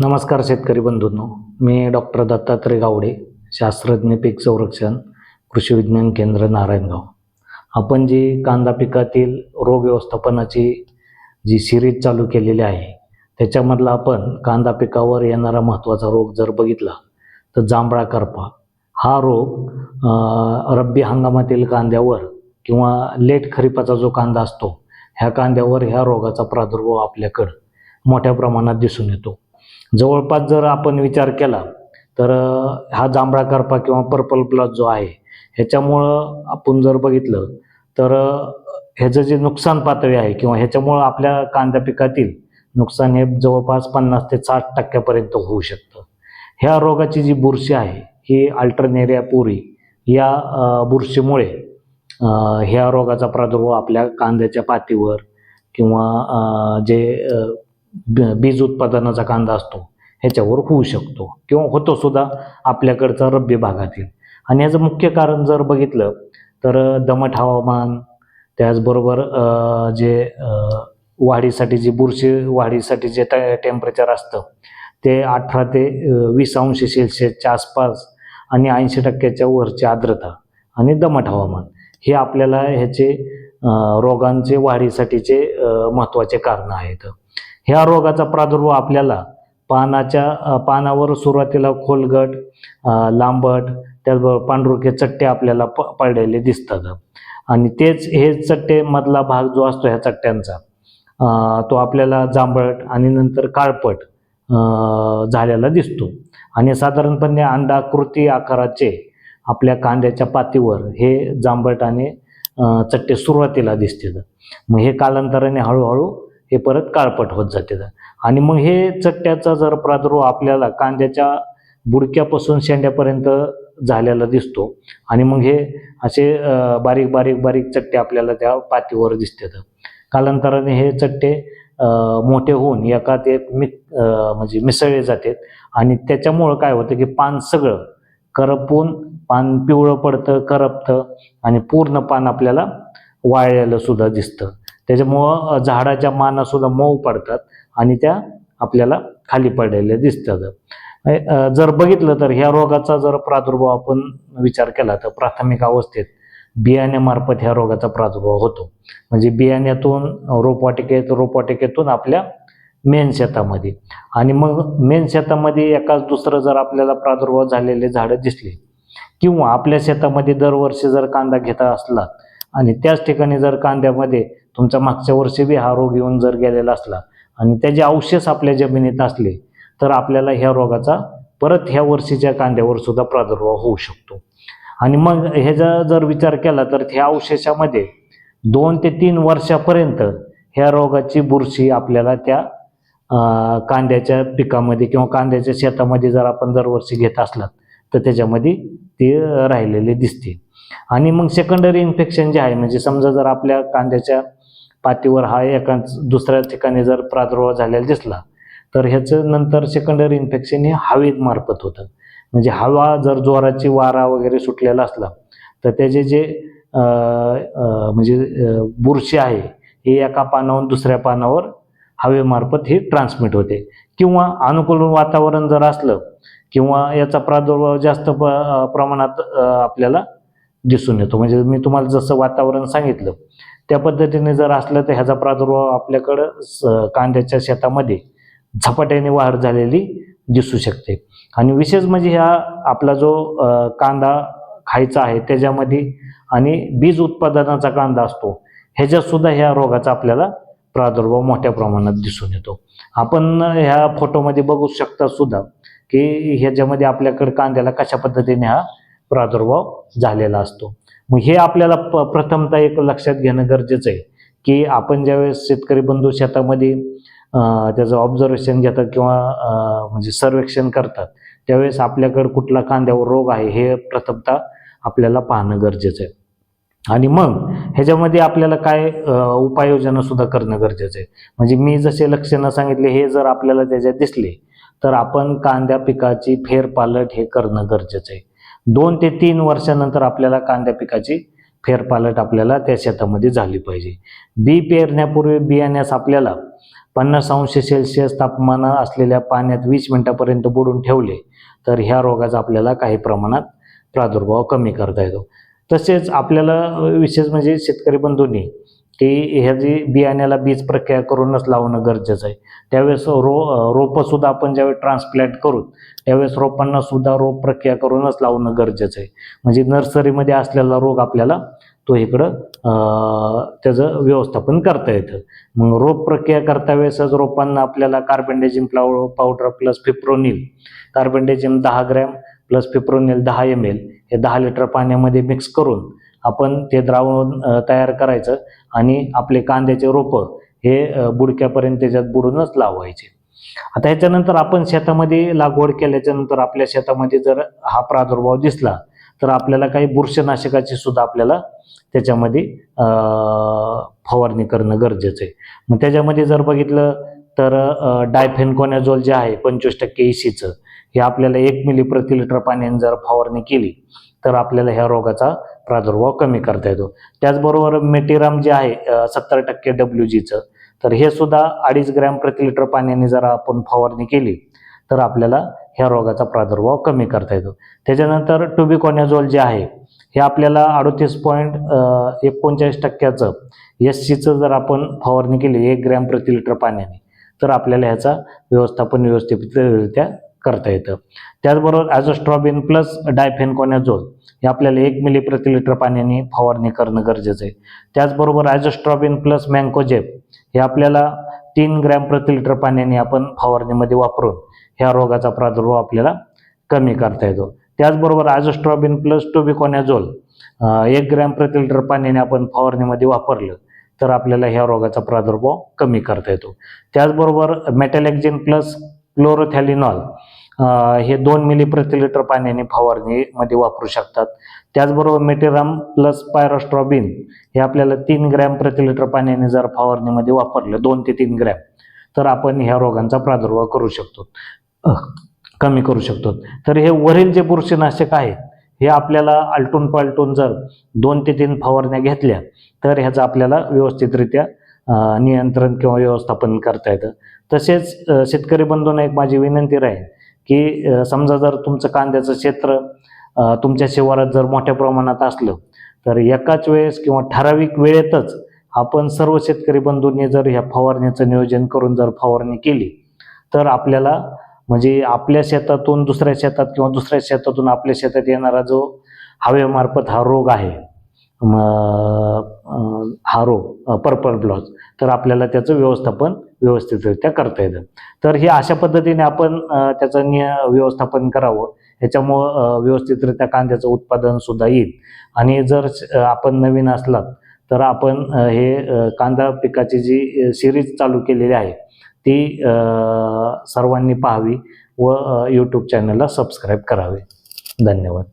नमस्कार शेतकरी बंधूंनो. मी डॉक्टर दत्तात्रय गावडे शास्त्रज्ञ पीक संरक्षण कृषी विज्ञान केंद्र नारायणगाव. आपण जी कांदा पिकातील रोग व्यवस्थापनाची जी सिरीज चालू केलेली आहे त्याच्यामधला आपण कांदा पिकावर येणारा महत्त्वाचा रोग जर बघितला तर जांभळा करपा. हा रोग रब्बी हंगामातील कांद्यावर किंवा लेट खरीपाचा जो कांदा असतो ह्या कांद्यावर ह्या रोगाचा प्रादुर्भाव आपल्याकडं मोठ्या प्रमाणात दिसून येतो. जवळपास जर आपण विचार केला तर हा जांभळा करपा किंवा पर्पल प्लॉट जो आहे ह्याच्यामुळं आपण जर बघितलं तर ह्याचं जे नुकसान पातळी आहे किंवा ह्याच्यामुळं आपल्या कांद्या पिकातील नुकसान हे जवळपास पन्नास ते साठ टक्क्यापर्यंत होऊ शकतं. ह्या रोगाची जी बुरशी आहे ही अल्टरनेरिया पुरी या बुरशीमुळे ह्या रोगाचा प्रादुर्भाव आपल्या कांद्याच्या पातीवर किंवा जे बीज उत्पादनाचा कांदा असतो ह्याच्यावर होऊ शकतो. किंवा होतो सुद्धा आपल्याकडचा रब्बी भागातील. आणि याचं मुख्य कारण जर बघितलं तर दमट हवामान त्याचबरोबर जे वाढीसाठी जी बुरशी वाढीसाठी जे टे टेम्परेचर असतं ते अठरा ते वीस अंश सेल्सिअसच्या आसपास आणि ऐंशी टक्क्याच्या वरची आर्द्रता आणि दमट हवामान हे आपल्याला ह्याचे रोगांचे वाढीसाठीचे महत्त्वाचे कारण आहेत. ह्या रोगाचा प्रादुर्भाव आपल्याला पानाच्या पानावर सुरुवातीला खोलगट लांबट त्याचबरोबर पांढरुके चट्टे आपल्याला प पडलेले दिसतात. आणि तेच हे चट्टे मधला भाग जो असतो ह्या चट्ट्यांचा तो आपल्याला जांभळट आणि नंतर काळपट झालेला दिसतो. आणि साधारणपणे अंडाकृती आकाराचे आपल्या कांद्याच्या पातीवर हे जांभट आणि चट्टे सुरुवातीला दिसतात. मग हे कालांतराने हळूहळू हे परत काळपट होत जाते. आणि मग हे चट्ट्याचा जर प्रादुर्भाव आपल्याला कांद्याच्या बुडक्यापासून शेंड्यापर्यंत झालेला दिसतो आणि मग हे असे बारीक बारीक बारीक चट्टे आपल्याला त्या पातीवर दिसतात. कालांतराने हे चट्टे मोठे होऊन एकात एक मि म्हणजे मिसळले जातात आणि त्याच्यामुळं काय होतं की पान सगळं करपून पान पिवळं पडतं करपतं आणि पूर्ण पान आपल्याला वाळलेलं सुद्धा दिसतं. त्याच्यामुळं झाडाच्या मानासुद्धा मऊ पडतात आणि त्या आपल्याला खाली पडलेल्या दिसतात. जर बघितलं तर ह्या रोगाचा जर प्रादुर्भाव आपण विचार केला तर प्राथमिक अवस्थेत बियाण्यामार्फत ह्या रोगाचा प्रादुर्भाव होतो. म्हणजे बियाण्यातून रोपवाटिकेत रोपवाटिकेतून आपल्या मेन शेतामध्ये. आणि मग मेन शेतामध्ये एकाच दुसरं जर आपल्याला प्रादुर्भाव झालेले झाडं दिसली किंवा आपल्या शेतामध्ये दरवर्षी जर कांदा घेता असला आणि त्याच ठिकाणी जर कांद्यामध्ये तुमचा मागच्या वर्षी बी हा रोग येऊन जर गेलेला असला आणि त्याचे अवशेष आपल्या जमिनीत असले तर आपल्याला ह्या रोगाचा परत ह्या वर्षीच्या कांद्यावर सुद्धा प्रादुर्भाव होऊ शकतो. आणि मग ह्याचा जर विचार केला तर ह्या अवशेषामध्ये दोन ते तीन वर्षापर्यंत ह्या रोगाची बुरशी आपल्याला त्या कांद्याच्या पिकामध्ये किंवा कांद्याच्या शेतामध्ये जर आपण दरवर्षी घेत असलात तर त्याच्यामध्ये ते राहिलेले दिसते. आणि मग सेकंडरी इन्फेक्शन जे आहे म्हणजे समजा जर आपल्या कांद्याच्या पातीवर हा एका दुसऱ्या ठिकाणी जर प्रादुर्भाव झालेला दिसला तर ह्याचं नंतर सेकंडरी इन्फेक्शन हे हवेत मार्फत होतं. म्हणजे हवा जर जोराची वारा वगैरे सुटलेला असला तर त्याचे जे म्हणजे बुरशी आहे ही एका पानावरून दुसऱ्या पानावर हवेमार्फत ही ट्रान्समिट होते. किंवा अनुकूल वातावरण जर असलं किंवा याचा प्रादुर्भाव जास्त प प्रमाणात आपल्याला दिसून येतो. म्हणजे मी तुम्हाला जसं वातावरण सांगितलं त्या पद्धतीने जर असलं तर ह्याचा प्रादुर्भाव आपल्याकडं स- कांद्याच्या शेतामध्ये झपाट्याने वाढ झालेली दिसू शकते. आणि विशेष म्हणजे ह्या आपला जो कांदा खायचा आहे त्याच्यामध्ये आणि बीज उत्पादनाचा कांदा असतो ह्याच्यातसुद्धा ह्या रोगाचा आपल्याला प्रादुर्भाव मोठ्या प्रमाणात दिसून येतो. आपण ह्या फोटोमध्ये बघू शकता सुद्धा की ह्याच्यामध्ये आपल्याकडे कांद्याला कशा पद्धतीने हा प्रादुर्भाव झालेला असतो. मग हे आपल्याला प प्रथमतः एक लक्षात घेणं गरजेचं आहे की आपण ज्यावेळेस शेतकरी बंधू शेतामध्ये त्याचं ऑब्झर्वेशन घेतात किंवा म्हणजे सर्वेक्षण करतात त्यावेळेस आपल्याकडं कुठला कांद्यावर रोग आहे हे प्रथमतः आपल्याला पाहणं गरजेचं आहे. आणि मग ह्याच्यामध्ये आपल्याला काय उपाययोजना सुद्धा करणं गरजेचं आहे. म्हणजे मी जसे लक्षणं सांगितले हे जर आपल्याला त्याच्यात दिसले तर आपण कांद्या पिकाची फेरपालट हे करणं गरजेचं आहे. दोन ते तीन वर्षानंतर आपल्याला कांद्या पिकाची फेरपालट आपल्याला त्या शेतामध्ये झाली पाहिजे. बी पेरण्यापूर्वी बियाण्यास आपल्याला पन्नास अंश सेल्सिअस तापमान असलेल्या पाण्यात वीस मिनिटापर्यंत बुडून ठेवले तर ह्या रोगाचा आपल्याला काही प्रमाणात प्रादुर्भाव कमी करता येतो. तसेच आपल्याला विशेष म्हणजे शेतकरी बंधूंनी ती ह्या जी बियाण्याला बीज प्रक्रिया करूनच लावणं गरजेचं आहे. त्यावेळेस रो रोपंसुद्धा आपण ज्यावेळेस ट्रान्सप्लांट करू त्यावेळेस रोपांना सुद्धा रोप प्रक्रिया करूनच लावणं गरजेचं आहे. म्हणजे नर्सरीमध्ये असलेला रोग आपल्याला तो इकडं त्याचं व्यवस्थापन करता येतं. मग रोप प्रक्रिया करता वेळेसच रोपांना आपल्याला कार्बेंडेजिम प्लाव पावडर प्लस फिप्रोनिल कार्बेंडेजिम दहा ग्रॅम प्लस फिप्रोनिल दहा एम एल हे दहा लिटर पाण्यामध्ये मिक्स करून आपण ते द्रावण तयार करायचं आणि आपले कांद्याचे रोपं हे बुडक्यापर्यंत त्याच्यात बुडूनच लावायचे. आता ह्याच्यानंतर आपण शेतामध्ये लागवड केल्याच्यानंतर आपल्या शेतामध्ये जर हा प्रादुर्भाव दिसला तर आपल्याला काही बुरशनाशकाची सुद्धा आपल्याला त्याच्यामध्ये फवारणी करणं गरजेचं आहे. मग त्याच्यामध्ये जर बघितलं तर डायफेनकोनॅझोल जे आहे पंचवीस टक्के इसीचं हे आपल्याला एक मिली प्रति लिटर पाण्याने जर फवारणी केली तर आपल्याला ह्या रोगाचा प्रादुर्भाव कमी करता येतो. त्याचबरोबर मेटीराम जे आहे सत्तर टक्के डब्ल्यू जीचं तर हे सुद्धा अडीच ग्रॅम प्रति लिटर पाण्याने जर आपण फवारणी केली तर आपल्याला ह्या रोगाचा प्रादुर्भाव कमी करता येतो. त्याच्यानंतर टुबिकॉनॅझोल जे आहे हे आपल्याला अडतीस पॉईंट एकोणचाळीस टक्क्याचं एस सीचं जर आपण फवारणी केली एक ग्रॅम प्रति लिटर पाण्याने तर आपल्याला ह्याचा व्यवस्थापन व्यवस्थितरित्या करता येतं. त्याचबरोबर ॲझोस्ट्रॉबिन प्लस डायफेनकोनॅझोल हे आपल्याला एक मिली प्रति लिटर पाण्याने फवारणी करणं गरजेचं आहे. त्याचबरोबर ॲझोस्ट्रॉबिन प्लस मँकोजेप हे आपल्याला तीन ग्रॅम प्रति लिटर पाण्याने आपण फवारणीमध्ये वापरून ह्या रोगाचा प्रादुर्भाव आपल्याला कमी करता येतो. त्याचबरोबर ॲझोस्ट्रॉबिन प्लस टोबिकॉनॅझोल एक ग्रॅम प्रति लिटर पाण्याने आपण फवारणीमध्ये वापरलं तर आपल्याला ह्या रोगाचा प्रादुर्भाव कमी करता येतो. त्याचबरोबर मेटॅलेक्झिन प्लस क्लोरोथॅलिनॉल हे दोन मिली प्रति लिटर पाण्याने फवारणीमध्ये वापरू शकतात. त्याचबरोबर मेटेराम प्लस पायरोस्ट्रॉबिन हे आपल्याला तीन ग्रॅम प्रति लिटर पाण्याने जर फवारणीमध्ये वापरलं दोन ते तीन ग्रॅम तर आपण ह्या रोगांचा प्रादुर्भाव करू शकतो. कमी करू शकतो. तर हे वरील जे बुरशीनाशक आहेत हे आपल्याला आलटून पालटून जर दोन ते तीन फवारण्या घेतल्या तर ह्याचं आपल्याला व्यवस्थितरित्या नियंत्रण किंवा व्यवस्थापन करता येतं. तसेच शेतकरी बंधूंना एक माझी विनंती राहील की समजा जर तुमचं कांद्याचं क्षेत्र तुमच्या शिवारात जर मोठ्या प्रमाणात असलं तर एकाच वेळेस किंवा ठराविक वेळेतच आपण सर्व शेतकरी बंधूंनी जर ह्या फवारणीचं नियोजन करून जर फवारणी केली तर आपल्याला म्हणजे आपल्या शेतातून दुसऱ्या शेतात किंवा दुसऱ्या शेतातून आपल्या शेतात येणारा जो हवेमार्फत हा रोग आहे हारो पर्पल ब्लॉज तर आपल्याला त्याचं व्यवस्थापन व्यवस्थितरित्या करता येतं. तर हे अशा पद्धतीने आपण त्याचं निय व्यवस्थापन करावं. ह्याच्यामुळं व्यवस्थितरित्या कांद्याचं उत्पादन सुद्धा येईल. आणि जर आपण नवीन असलात तर आपण हे कांदा पिकाची जी सिरीज चालू केलेली आहे ती सर्वांनी पाहावी व यूट्यूब चॅनलला सबस्क्राईब करावे. धन्यवाद.